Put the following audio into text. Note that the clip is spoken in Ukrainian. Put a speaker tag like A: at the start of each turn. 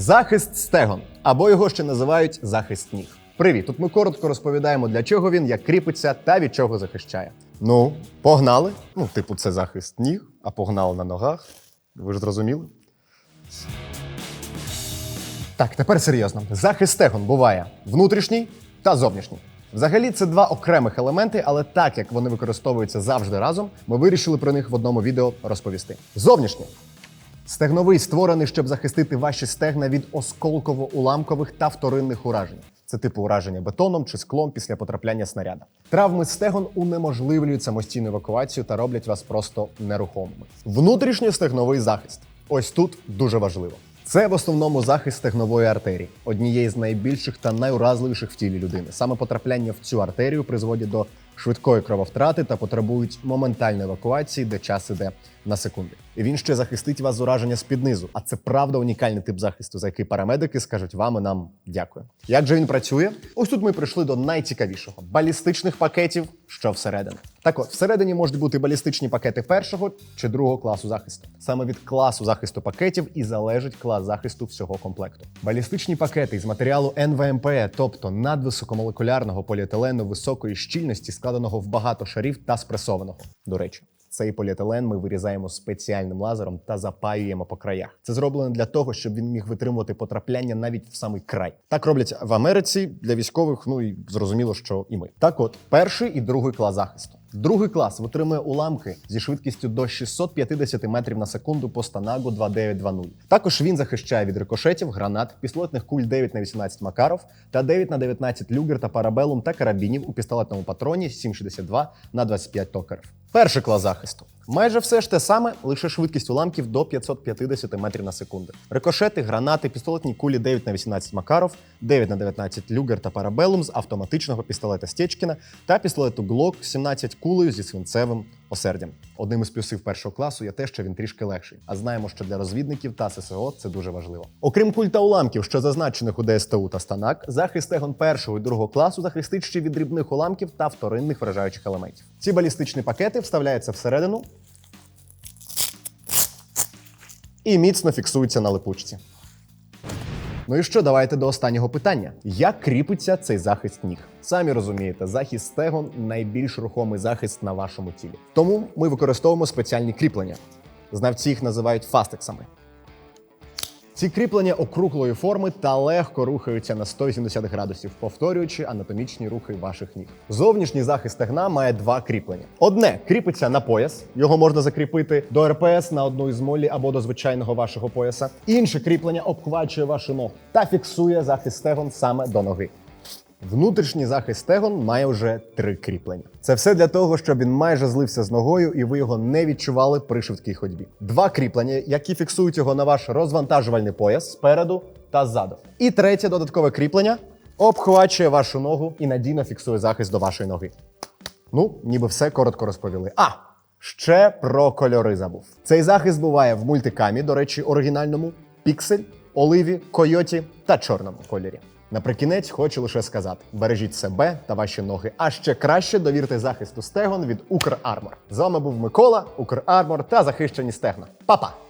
A: Захист стегон, або його ще називають захист ніг. Привіт! Тут ми коротко розповідаємо, для чого він, як кріпиться та від чого захищає. Ну, погнали. Ну, типу, це захист ніг, а погнали на ногах. Ви ж зрозуміли? Так, тепер серйозно. Захист стегон буває внутрішній та зовнішній. Взагалі, це два окремих елементи, але так як вони використовуються завжди разом, ми вирішили про них в одному відео розповісти. Зовнішній. Стегновий створений, щоб захистити ваші стегна від осколково-уламкових та вторинних уражень. Це типу ураження бетоном чи склом після потрапляння снаряда. Травми стегон унеможливлюють самостійну евакуацію та роблять вас просто нерухомими. Внутрішньостегновий захист. Ось тут дуже важливо. Це в основному захист стегнової артерії, однієї з найбільших та найуразливіших в тілі людини. Саме потрапляння в цю артерію призводять до швидкої крововтрати та потребують моментальної евакуації, де час іде на секунди. І він ще захистить вас з ураження з-під низу. А це правда унікальний тип захисту, за який парамедики скажуть вам і нам дякую. Як же він працює? Ось тут ми прийшли до найцікавішого балістичних пакетів, що всередині. Так от, всередині можуть бути балістичні пакети першого чи другого класу захисту. Саме від класу захисту пакетів і залежить клас захисту всього комплекту. Балістичні пакети із матеріалу НВМП, тобто надвисокомолекулярного поліетилену високої щільності, складеного в багато шарів та спресованого. До речі. Цей поліетилен ми вирізаємо спеціальним лазером та запаюємо по краях. Це зроблено для того, щоб він міг витримувати потрапляння навіть в самий край. Так роблять в Америці для військових. Ну і зрозуміло, що і ми. Так, от перший і другий клас захисту. Другий клас витримує уламки зі швидкістю до 650 метрів на секунду по станагу 2920. Також він захищає від рикошетів, гранат, пістолетних куль 9 на 18 Макаров та 9 на 19 люгер та парабелум та карабінів у пістолетному патроні 7,62 на 25 токарів. Перший клас захисту. Майже все ж те саме, лише швидкість уламків до 550 метрів на секунду. Рикошети, гранати, пістолетні кулі 9 на 18 Макаров, 9 на 19 люгер та парабелум з автоматичного пістолета Стечкіна та пістолету Glock 17 кулею зі свинцевим осердям. Одним із плюсів першого класу є те, що він трішки легший. А знаємо, що для розвідників та ССО це дуже важливо. Окрім куль та уламків, що зазначених у ДСТУ та станак, захист стегон першого і другого класу захистить ще від дрібних уламків та вторинних вражаючих елементів. Ці балістичні пакети вставляються всередину і міцно фіксується на липучці. Ну і що, давайте до останнього питання: як кріпиться цей захист ніг? Самі розумієте, захист стегон найбільш рухомий захист на вашому тілі. Тому ми використовуємо спеціальні кріплення. Знавці їх називають фастексами. Ці кріплення округлої форми та легко рухаються на 180 градусів, повторюючи анатомічні рухи ваших ніг. Зовнішній захист стегна має два кріплення. Одне кріпиться на пояс, його можна закріпити до РПС на одну із молі або до звичайного вашого пояса. Інше кріплення обхвачує вашу ногу та фіксує захист стегон саме до ноги. Внутрішній захист стегон має вже три кріплення. Це все для того, щоб він майже злився з ногою, і ви його не відчували при швидкій ходьбі. Два кріплення, які фіксують його на ваш розвантажувальний пояс спереду та ззаду. І третє додаткове кріплення обхвачує вашу ногу і надійно фіксує захист до вашої ноги. Ну, ніби все коротко розповіли. А! Ще про кольори забув. Цей захист буває в мультикамі, до речі, оригінальному, піксель, оливі, койоті та чорному кольорі. Наприкінець хочу лише сказати: бережіть себе та ваші ноги, а ще краще довірте захисту стегон від Укрармор. З вами був Микола, Укрармор та захищені стегна. Па-па!